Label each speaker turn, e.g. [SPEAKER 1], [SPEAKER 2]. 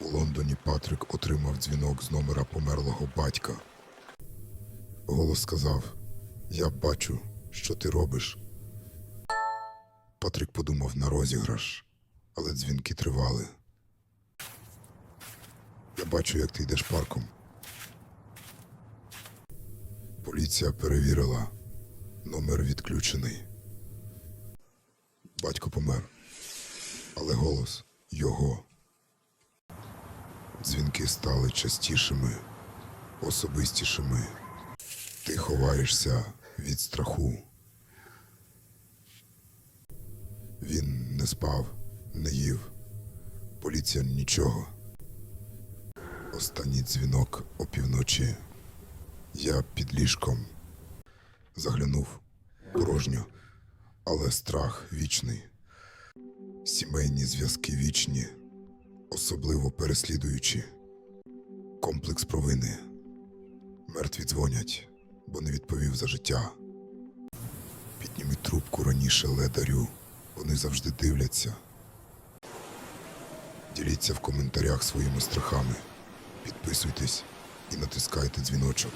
[SPEAKER 1] У Лондоні Патрик отримав дзвінок з номера померлого батька. Голос сказав: Я бачу, що ти робиш. Патрик подумав на розіграш, але дзвінки тривали. Я бачу, як ти йдеш парком. Поліція перевірила. Номер відключений. Батько помер. Але голос його. Дзвінки стали частішими, особистішими. Ти ховаєшся від страху. Він не спав, не їв. Поліція нічого. Останній дзвінок опівночі. Я під ліжком. Заглянув порожньо, але страх вічний. Сімейні зв'язки вічні, особливо переслідуючі. Комплекс провини. Мертві дзвонять, бо не відповів за життя. Підніміть трубку раніше ледарю. Вони завжди дивляться. Діліться в коментарях своїми страхами. Підписуйтесь і натискайте дзвіночок.